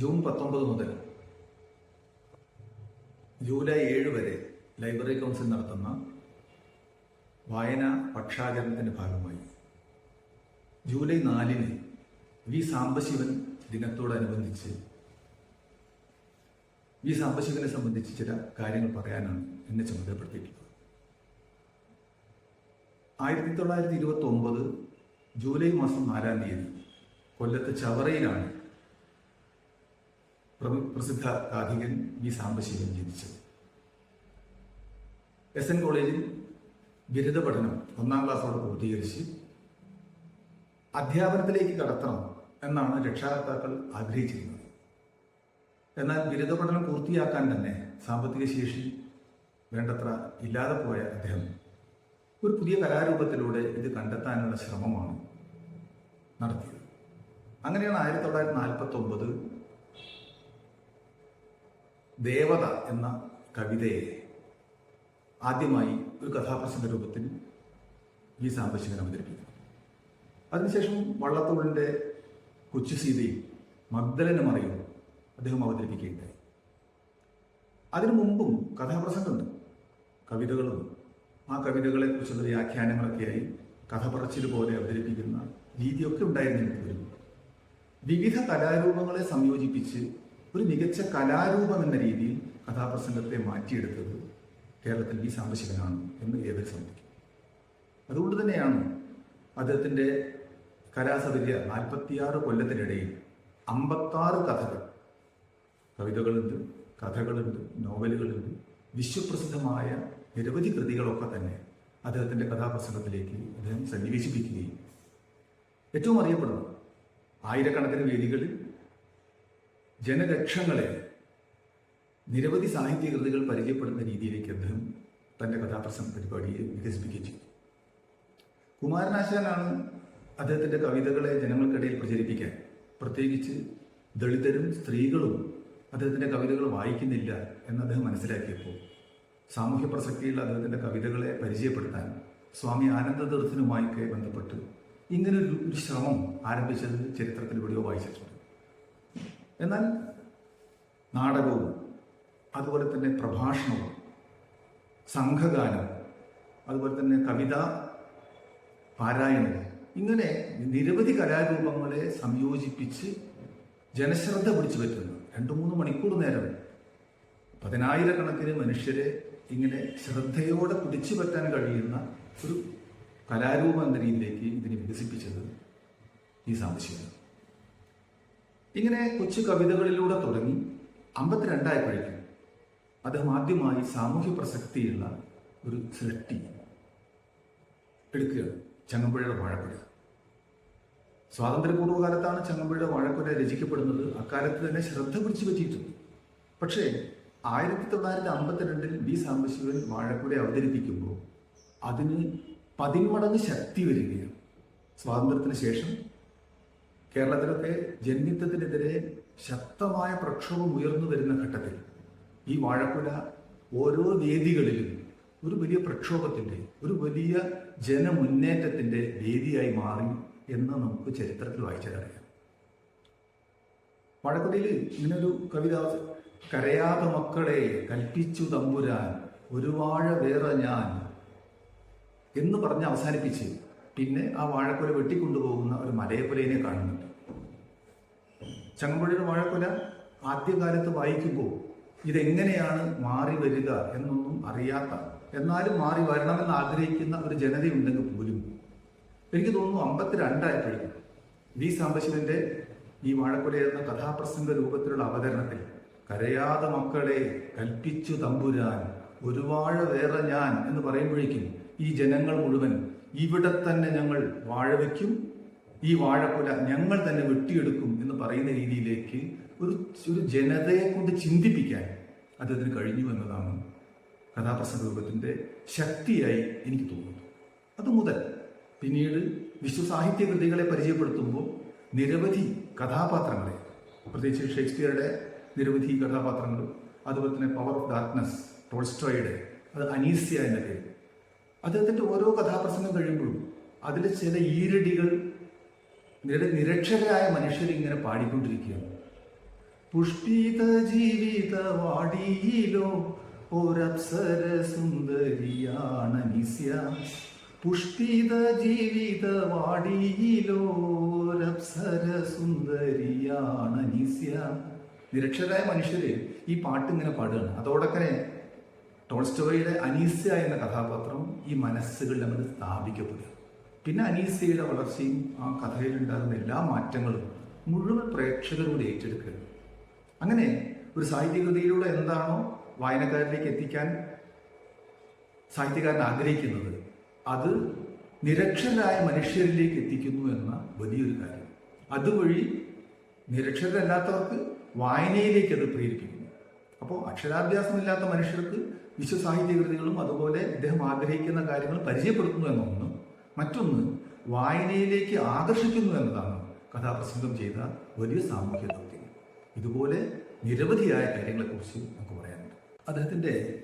June പത്തൊമ്പത് മുതൽ July ഏഴ് വരെ ലൈബ്രറി കൗൺസിൽ നടത്തുന്ന വായന പക്ഷാചരണത്തിന്റെ ഭാഗമായി. ജൂലൈ നാലിന് വി സാംബശിവൻ ദിനത്തോടനുബന്ധിച്ച് വി സാംബശിവനെ സംബന്ധിച്ച് ചില കാര്യങ്ങൾ പറയാനാണ് എന്നെ ചുമതലപ്പെടുത്തിയിട്ടുള്ളത്. ആയിരത്തി തൊള്ളായിരത്തി ഇരുപത്തി ഒമ്പത് ജൂലൈ മാസം നാലാം തീയതി കൊല്ലത്ത് ചവറയിലാണ് പ്രസിദ്ധ കാഥികൻ വി സാംബശിവൻ ജനിച്ചത്. എസ് എൻ കോളേജിൽ ബിരുദ പഠനം ഒന്നാം ക്ലാസ്സോടെ പൂർത്തീകരിച്ച് അധ്യാപനത്തിലേക്ക് കടത്തണം എന്നാണ് രക്ഷാകർത്താക്കൾ ആഗ്രഹിച്ചിരുന്നത്. എന്നാൽ ബിരുദ പഠനം പൂർത്തിയാക്കാൻ തന്നെ സാമ്പത്തിക ശേഷി വേണ്ടത്ര ഇല്ലാതെ പോയ അദ്ദേഹം ഒരു പുതിയ കലാരൂപത്തിലൂടെ ഇത് കണ്ടെത്താനുള്ള ശ്രമമാണ് നടത്തിയത്. അങ്ങനെയാണ് ആയിരത്തി തൊള്ളായിരത്തി നാൽപ്പത്തി ഒമ്പത് ദേവത എന്ന കവിതയെ ആദ്യമായി ഒരു കഥാപ്രസംഗ രൂപത്തിൽ വി സാംബശിവൻ അവതരിപ്പിക്കുന്നു. അതിനുശേഷം വള്ളത്തോളിന്റെ കൊച്ചു സീതയും മഗ്ദലന അറിയും അദ്ദേഹം അവതരിപ്പിക്കുകയുണ്ടായി അതിനു മുമ്പും കഥാപ്രസംഗമുണ്ട്. കവിതകളും ആ കവിതകളെ കുറിച്ചുള്ള വ്യാഖ്യാനങ്ങളൊക്കെയായി കഥ പറച്ചിൽ പോലെ അവതരിപ്പിക്കുന്ന രീതിയൊക്കെ ഉണ്ടായിരുന്നു. വിവിധ കലാരൂപങ്ങളെ സംയോജിപ്പിച്ച് ഒരു മികച്ച കലാരൂപം എന്ന രീതിയിൽ കഥാപ്രസംഗത്തെ മാറ്റിയെടുത്തത് കേരളത്തിൽ ഈ സാംബശിവനാണ് എന്ന് ഏവരും സമ്മതിക്കും. അതുകൊണ്ട് തന്നെയാണ് അദ്ദേഹത്തിന്റെ കലാസൗകര്യ നാൽപ്പത്തിയാറ് കൊല്ലത്തിനിടയിൽ അമ്പത്താറ് കഥകൾ കവിതകളുണ്ട് കഥകളുണ്ട് നോവലുകളുണ്ട് വിശ്വപ്രസിദ്ധമായ നിരവധി കൃതികളൊക്കെ തന്നെ അദ്ദേഹത്തിന്റെ കഥാപ്രസംഗത്തിലേക്ക് അദ്ദേഹം സന്നിവേശിപ്പിക്കുകയും ഏറ്റവും അറിയപ്പെടുന്നു ആയിരക്കണക്കിന് വേദികളിൽ ജനലക്ഷങ്ങളെ നിരവധി സാഹിത്യ കൃതികൾ പരിചയപ്പെടുന്ന രീതിയിലേക്ക് അദ്ദേഹം തന്റെ കഥാപ്രസംഗ പരിപാടിയെ വികസിപ്പിക്കുകയും ചെയ്തു. കുമാരനാശാനാണ് അദ്ദേഹത്തിന്റെ കവിതകളെ ജനങ്ങൾക്കിടയിൽ പ്രചരിപ്പിക്കാൻ പ്രത്യേകിച്ച് ദളിതരും സ്ത്രീകളും അദ്ദേഹത്തിന്റെ കവിതകൾ വായിക്കുന്നില്ല എന്ന് അദ്ദേഹം മനസ്സിലാക്കിയപ്പോൾ സാമൂഹ്യ പ്രസക്തിയുള്ള അദ്ദേഹത്തിന്റെ കവിതകളെ പരിചയപ്പെടുത്താൻ സ്വാമി ആനന്ദതീർത്ഥനുമായൊക്കെ ബന്ധപ്പെട്ട് ഇങ്ങനൊരു ശ്രമം ആരംഭിച്ചത് ചരിത്രത്തിൽ എവിടെയോ വായിച്ചിട്ടുണ്ട്. എന്നാൽ നാടകവും അതുപോലെ തന്നെ പ്രഭാഷണവും സംഘഗാനം അതുപോലെ തന്നെ കവിത പാരായണം ഇങ്ങനെ നിരവധി കലാരൂപങ്ങളെ സംയോജിപ്പിച്ച് ജനശ്രദ്ധ പിടിച്ചു പറ്റുന്നു. രണ്ടു മൂന്ന് മണിക്കൂർ നേരം പതിനായിരക്കണക്കിന് മനുഷ്യരെ ഇങ്ങനെ ശ്രദ്ധയോടെ പിടിച്ചു പറ്റാൻ കഴിയുന്ന ഒരു കലാരൂപം എന്ന രീതിയിലേക്ക് ഇതിനെ വികസിപ്പിച്ചത് ഈ സാംശികമാണ് ഇങ്ങനെ കൊച്ചു കവിതകളിലൂടെ തുടങ്ങി അമ്പത്തിരണ്ടായപ്പോഴേക്കും അദ്ദേഹം ആദ്യമായി സാമൂഹ്യ പ്രസക്തിയുള്ള ഒരു സൃഷ്ടി എടുക്കുകയാണ്. ചങ്ങമ്പുഴയുടെ വാഴക്കുല. സ്വാതന്ത്ര്യപൂർവകാലത്താണ് ചങ്ങമ്പുഴയുടെ വാഴക്കുല രചിക്കപ്പെടുന്നത്. അക്കാലത്ത് തന്നെ ശ്രദ്ധ പിടിച്ചു പറ്റിയിട്ടുണ്ട്. പക്ഷേ ആയിരത്തി തൊള്ളായിരത്തി അമ്പത്തിരണ്ടിൽ ബി സാംബശിവൻ വാഴക്കുല അവതരിപ്പിക്കുമ്പോൾ അതിന് പതിന്മടങ്ങ് ശക്തി വരികയാണ്. സ്വാതന്ത്ര്യത്തിന് ശേഷം കേരളത്തിലൊക്കെ ജന്മിത്തത്തിനെതിരെ ശക്തമായ പ്രക്ഷോഭം ഉയർന്നു വരുന്ന ഘട്ടത്തിൽ ഈ വാഴക്കുല ഓരോ വേദികളിലും ഒരു വലിയ പ്രക്ഷോഭത്തിന്റെ ഒരു വലിയ ജനമുന്നേറ്റത്തിന്റെ വേദിയായി മാറി എന്ന് നമുക്ക് ചരിത്രത്തിൽ വായിച്ചതറിയാം വാഴക്കുലയിൽ ഇങ്ങനൊരു കവിത കരയാത മക്കളെ കൽപ്പിച്ചു തമ്പുരാൻ ഒരു വാഴ വേറെ ഞാൻ എന്ന് പറഞ്ഞ് അവസാനിപ്പിച്ച് പിന്നെ ആ വാഴക്കുല വെട്ടിക്കൊണ്ടുപോകുന്ന ഒരു മലയക്കുലയിനെ കാണുന്നുണ്ട്. ചങ്ങമ്പുഴയുടെ വാഴക്കുല ആദ്യകാലത്ത് വായിക്കുമ്പോൾ ഇതെങ്ങനെയാണ് മാറി വരിക എന്നൊന്നും അറിയാത്ത എന്നാലും മാറി വരണമെന്ന് ആഗ്രഹിക്കുന്ന ഒരു ജനതയുണ്ടെങ്കിൽ പോലും എനിക്ക് തോന്നുന്നു അമ്പത്തിരണ്ടായപ്പോഴേക്കും വി സാംബശിവന്റെ ഈ വാഴക്കുല എന്ന കഥാപ്രസംഗ രൂപത്തിലുള്ള അവതരണത്തിൽ കരയാത മക്കളെ കൽപ്പിച്ചു തമ്പുരാൻ ഒരു വാഴ വേറെ ഞാൻ എന്ന് പറയുമ്പോഴേക്കും ഈ ജനങ്ങൾ മുഴുവൻ ഇവിടെ തന്നെ ഞങ്ങൾ വാഴ വയ്ക്കും. ഈ വാഴക്കുല ഞങ്ങൾ തന്നെ വെട്ടിയെടുക്കും എന്ന് പറയുന്ന രീതിയിലേക്ക് ഒരു ഒരു ജനതയെ കൊണ്ട് ചിന്തിപ്പിക്കാൻ അദ്ദേഹത്തിന് കഴിഞ്ഞു എന്നതാണ് കഥാപ്രസംഗ രൂപത്തിന്റെ ശക്തിയായി എനിക്ക് തോന്നുന്നു അതുമുതൽ പിന്നീട് വിശ്വസാഹിത്യ കൃതികളെ പരിചയപ്പെടുത്തുമ്പോൾ നിരവധി കഥാപാത്രങ്ങളെ പ്രത്യേകിച്ച് ഷേക്സ്പിയറുടെ നിരവധി കഥാപാത്രങ്ങളും അതുപോലെ തന്നെ പവർ ഓഫ് ഡാർക്ക്നെസ് ടോൾസ്റ്റോയുടെ അത് അനീസ്യ എന്ന പേര് അദ്ദേഹത്തിന്റെ ഓരോ കഥാപ്രസംഗം കഴിയുമ്പോഴും അതിൽ ചില ഈരടികൾ നിര നിരക്ഷരായ മനുഷ്യർ ഇങ്ങനെ പാടിക്കൊണ്ടിരിക്കുകയാണ്. പുഷ്പിത ജീവിത വാടിയിലോ ഒരപ്സര സുന്ദരിയാണ് നിസ്യ. ജീവിത വാടിയിലോ ഒരപ്സര സുന്ദരിയാണ് നിസ്യ. നിരക്ഷരായ മനുഷ്യര് ഈ പാട്ട് ഇങ്ങനെ പാടുകയാണ്. അതോടൊക്കെ ടോൾസ്റ്റോയുടെ അനീസ്യ എന്ന കഥാപാത്രം ഈ മനസ്സുകളിൽ നമ്മൾ സ്ഥാപിക്കപ്പെടുക. പിന്നെ അനീസ്യയുടെ വളർച്ചയും ആ കഥയിലുണ്ടാകുന്ന എല്ലാ മാറ്റങ്ങളും മുഴുവൻ പ്രേക്ഷകരോട് ഏറ്റെടുക്കുക. അങ്ങനെ ഒരു സാഹിത്യകൃതിയിലൂടെ എന്താണോ വായനക്കാരിലേക്ക് എത്തിക്കാൻ സാഹിത്യകാരൻ ആഗ്രഹിക്കുന്നത് അത് നിരക്ഷരായ മനുഷ്യരിലേക്ക് എത്തിക്കുന്നു എന്ന വലിയൊരു കാര്യം. അതുവഴി നിരക്ഷരല്ലാത്തവർക്ക് വായനയിലേക്ക് അത് പ്രേരിപ്പിക്കുന്നു. അപ്പോൾ അക്ഷരാഭ്യാസമില്ലാത്ത മനുഷ്യർക്ക് വിശ്വസാഹിത്യ കൃതികളും അതുപോലെ ഇദ്ദേഹം ആഗ്രഹിക്കുന്ന കാര്യങ്ങൾ പരിചയപ്പെടുത്തുന്നു എന്നൊന്ന്. മറ്റൊന്ന് വായനയിലേക്ക് ആകർഷിക്കുന്നു എന്നതാണ് കഥാപ്രസംഗം ചെയ്ത വലിയ സാമൂഹ്യ ദൗത്യം. ഇതുപോലെ നിരവധിയായ കാര്യങ്ങളെക്കുറിച്ച് നമുക്ക് പറയാനുണ്ട്. അദ്ദേഹത്തിന്റെ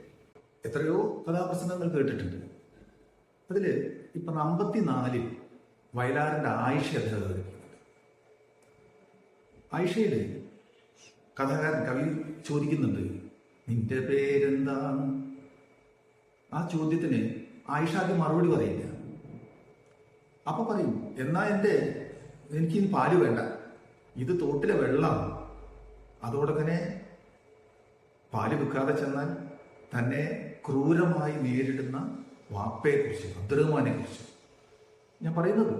എത്രയോ കഥാപ്രസംഗങ്ങൾ കേട്ടിട്ടുണ്ട്. അതിൽ ഇപ്പം അമ്പത്തിനാലിൽ വയലാറിന്റെ ആയിഷ അദ്ദേഹം ആയിഷയിൽ കഥാകാരൻ കവി ചോദിക്കുന്നുണ്ട് നിന്റെ പേരെന്താണ്? ആ ചോദ്യത്തിന് ആയിഷാക്ക് മറുപടി പറയില്ല. അപ്പൊ പറയും എന്നാ എന്റെ എനിക്ക് ഇനി പാൽ വേണ്ട. ഇത് തോട്ടിലെ വെള്ളമാണ് അതോടൊക്കെ പാൽ വിൽക്കാതെ ചെന്നാൽ തന്നെ ക്രൂരമായി നേരിടുന്ന വാപ്പയെക്കുറിച്ച് അബ്ദുറഹ്മാനെ കുറിച്ച് ഞാൻ പറയുന്നത്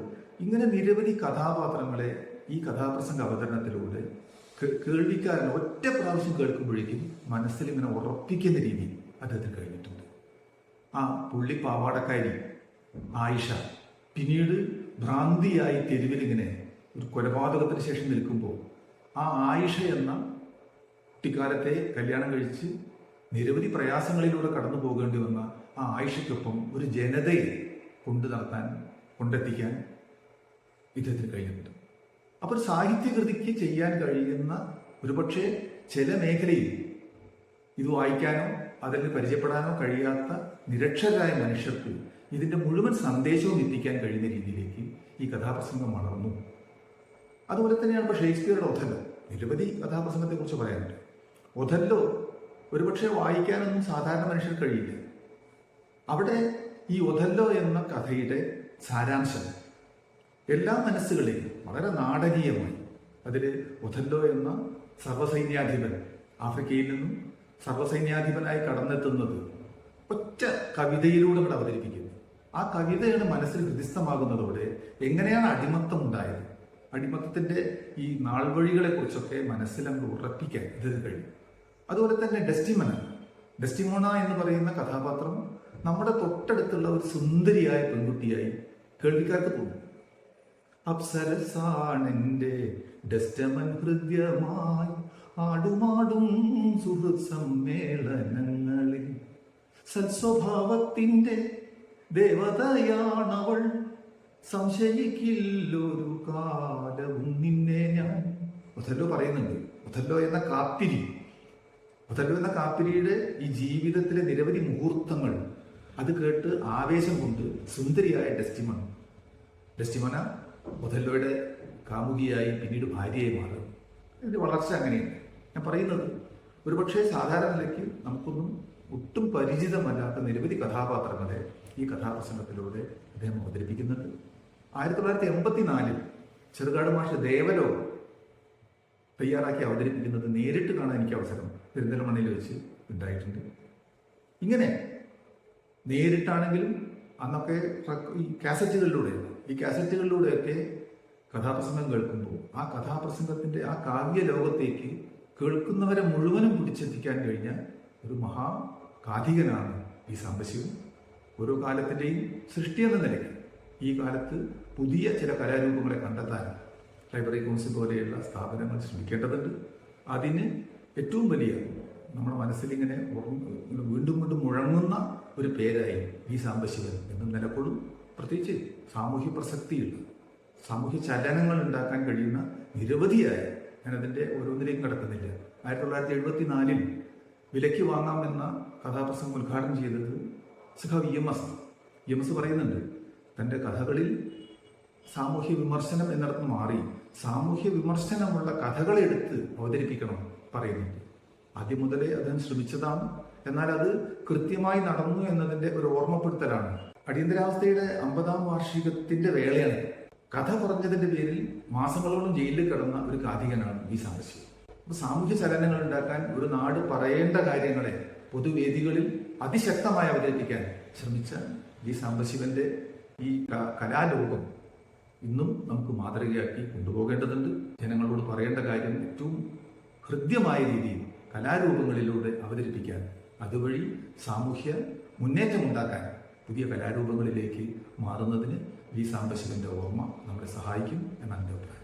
ഇങ്ങനെ നിരവധി കഥാപാത്രങ്ങളെ ഈ കഥാപ്രസംഗ അവതരണത്തിലൂടെ കേൾവിക്കാരൻ ഒറ്റ പ്രാവശ്യം കേൾക്കുമ്പോഴേക്കും മനസ്സിൽ ഇങ്ങനെ ഉറപ്പിക്കുന്ന രീതി അദ്ദേഹത്തിന് കഴിഞ്ഞിട്ടുണ്ട്. ആ പുള്ളി പാവാടക്കാരി ആയിഷ. പിന്നീട് ഭ്രാന്തിയായി തെരുവിലിങ്ങനെ ഒരു കൊലപാതകത്തിന് ശേഷം നിൽക്കുമ്പോൾ ആ ആയിഷ എന്ന കുട്ടിക്കാലത്തെ കല്യാണം കഴിച്ച് നിരവധി പ്രയാസങ്ങളിലൂടെ കടന്നു പോകേണ്ടി വന്ന ആ ആയിഷയ്ക്കൊപ്പം ഒരു ജനതയെ കൊണ്ടു നടത്താൻ കൊണ്ടെത്തിക്കാൻ ഇദ്ദേഹത്തിന് കഴിയുന്നുണ്ട് അപ്പോൾ സാഹിത്യകൃതിക്ക് ചെയ്യാൻ കഴിയുന്ന ഒരുപക്ഷെ ചില മേഖലയിൽ ഇത് വായിക്കാനോ അതിൽ പരിചയപ്പെടാനോ കഴിയാത്ത നിരക്ഷരായ മനുഷ്യർക്ക് ഇതിന്റെ മുഴുവൻ സന്ദേശവും എത്തിക്കാൻ കഴിയുന്ന രീതിയിലേക്ക് ഈ കഥാപ്രസംഗം വളർന്നു. അതുപോലെ തന്നെയാണ് ഇപ്പോൾ ഷേക്സ്പിയറുടെ ഒഥല്ലോ നിരവധി കഥാപ്രസംഗത്തെക്കുറിച്ച് പറയാനുണ്ട്. ഒഥല്ലോ ഒരുപക്ഷെ വായിക്കാനൊന്നും സാധാരണ മനുഷ്യർ കഴിയില്ല. അവിടെ ഈ ഒഥല്ലോ എന്ന കഥയുടെ സാരാംശം എല്ലാ മനസ്സുകളെയും വളരെ നാടകീയമായി. അതിൽ ഒഥല്ലോ എന്ന സർവസൈന്യാധിപൻ ആഫ്രിക്കയിൽ നിന്നും സർവസൈന്യാധിപനായി കടന്നെത്തുന്നത് ഒറ്റ കവിതയിലൂടെ ഇവിടെ അവതരിപ്പിക്കുന്നു. ആ കവിതയാണ് മനസ്സിൽ ഹൃദിസ്ഥമാകുന്നതോടെ എങ്ങനെയാണ് അടിമത്തം ഉണ്ടായത്? അടിമത്തത്തിന്റെ ഈ നാൾവഴികളെ കുറിച്ചൊക്കെ മനസ്സിൽ അങ്ങ് ഉറപ്പിക്കാൻ ഇതിന് കഴിയും അതുപോലെ തന്നെ ഡെസ്റ്റിമന. ഡെസ്റ്റിമോണ എന്ന് പറയുന്ന കഥാപാത്രം നമ്മുടെ തൊട്ടടുത്തുള്ള ഒരു സുന്ദരിയായ പെൺകുട്ടിയായി കേൾവിക്കാർക്ക് തോന്നും. അപ്സരസാണെന്റെ ഡെസ്റ്റമൻ ഹൃദ്യമായി ആടുമാടും സുഹൃത് സമ്മേളനങ്ങളിൽ സത്സ്വഭാവത്തിന്റെ ദേവതയാണവൾ. സംശയിക്കില്ലൊരു കാലവും നിന്നെ ഞാൻ. ഒഥല്ലോ പറയുന്നുണ്ട്. ഒഥല്ലോ എന്ന കാത്തിരി. ഒഥല്ലോ എന്ന കാത്തിരിയുടെ ഈ ജീവിതത്തിലെ നിരവധി മുഹൂർത്തങ്ങൾ. അത് കേട്ട് ആവേശം കൊണ്ട് സുന്ദരിയായ ഡെസ്റ്റിമൺ. ഡെസ്റ്റിമോന ഒഥല്ലോയുടെ കാമുകിയായി പിന്നീട് ഭാര്യയായി മാറും. ഇതിന്റെ വളർച്ച അങ്ങനെയുണ്ട് ഞാൻ പറയുന്നത് ഒരുപക്ഷെ സാധാരണ നിലയ്ക്ക് നമുക്കൊന്നും ഒട്ടും പരിചിതമല്ലാത്ത നിരവധി കഥാപാത്രങ്ങളെ ഈ കഥാപ്രസംഗത്തിലൂടെ അദ്ദേഹം അവതരിപ്പിക്കുന്നുണ്ട്. ആയിരത്തി തൊള്ളായിരത്തി എൺപത്തിനാലിൽ ചെറുകാട് മാഷ് ദേവലോ തയ്യാറാക്കി അവതരിപ്പിക്കുന്നത് നേരിട്ട് കാണാൻ എനിക്ക് അവസരം പെരിന്തൽമണ്ണയിൽ വെച്ച് ഉണ്ടായിട്ടുണ്ട്. ഇങ്ങനെ നേരിട്ടാണെങ്കിലും അന്നൊക്കെ ഈ കാസറ്റുകളിലൂടെ ഈ കാസറ്റുകളിലൂടെയൊക്കെ കഥാപ്രസംഗം കേൾക്കുമ്പോൾ ആ കഥാപ്രസംഗത്തിന്റെ ആ കാവ്യ ലോകത്തേക്ക് കേൾക്കുന്നവരെ മുഴുവനും പിടിച്ചെത്തിക്കാൻ കഴിഞ്ഞ ഒരു മഹാ കാഥികനാണ് ഈ സാംബശിവൻ. ഓരോ കാലത്തിന്റെയും സൃഷ്ടി എന്ന നിലയ്ക്ക് ഈ കാലത്ത് പുതിയ ചില കലാരൂപങ്ങളെ കണ്ടെത്താൻ ലൈബ്രറി കൗൺസിൽ പോലെയുള്ള സ്ഥാപനങ്ങൾ ശ്രമിക്കേണ്ടതുണ്ട്. അതിന് ഏറ്റവും വലിയ നമ്മുടെ മനസ്സിലിങ്ങനെ വീണ്ടും വീണ്ടും മുഴങ്ങുന്ന ഒരു പേരായി ഈ സാംബശിവൻ എന്നും നിലക്കൊള്ളും. പ്രത്യേകിച്ച് സാമൂഹ്യ പ്രസക്തിയുള്ള സാമൂഹ്യ ചലനങ്ങൾ ഉണ്ടാക്കാൻ കഴിയുന്ന നിരവധിയായ ഞാൻ അതിന്റെ ഓരോന്നിലേക്കും കടക്കുന്നില്ല. ആയിരത്തി തൊള്ളായിരത്തി എഴുപത്തി നാലിൽ വിലയ്ക്ക് വാങ്ങാമെന്ന കഥാപ്രസംഗം ഉദ്ഘാടനം ചെയ്തത് സഖാവ് E M S E M S പറയുന്നുണ്ട് തന്റെ കഥകളിൽ സാമൂഹ്യ വിമർശനം എന്നിടത്ത് മാറി സാമൂഹ്യ വിമർശനമുള്ള കഥകളെടുത്ത് അവതരിപ്പിക്കണം പറയുന്നുണ്ട്. ആദ്യം മുതലേ അദ്ദേഹം ശ്രമിച്ചതാണ്. എന്നാൽ അത് കൃത്യമായി നടന്നു എന്നതിന്റെ ഒരു ഓർമ്മപ്പെടുത്തലാണ്. അടിയന്തരാവസ്ഥയുടെ അമ്പതാം വാർഷികത്തിന്റെ വേളയാണ്. കഥ കുറഞ്ഞതിന്റെ പേരിൽ മാസങ്ങളോളം ജയിലിൽ കിടന്ന ഒരു കാഥികനാണ് വി സാംബശിവൻ അപ്പൊ സാമൂഹ്യ ചലനങ്ങൾ ഉണ്ടാക്കാൻ ഒരു നാട് പറയേണ്ട കാര്യങ്ങളെ പൊതുവേദികളിൽ അതിശക്തമായി അവതരിപ്പിക്കാൻ ശ്രമിച്ച വി സാംബശിവന്റെ ഈ കലാലോകം ഇന്നും നമുക്ക് മാതൃകയാക്കി കൊണ്ടുപോകേണ്ടതുണ്ട്. ജനങ്ങളോട് പറയേണ്ട കാര്യം ഏറ്റവും ഹൃദ്യമായ രീതിയിൽ കലാരൂപങ്ങളിലൂടെ അവതരിപ്പിക്കാൻ അതുവഴി സാമൂഹ്യ മുന്നേറ്റമുണ്ടാക്കാൻ പുതിയ കലാരൂപങ്ങളിലേക്ക് മാറുന്നതിന് വി സാംബശിവന്റെ ഓർമ്മ നമ്മളെ സഹായിക്കും എന്നാണ് എന്റെ അഭിപ്രായം.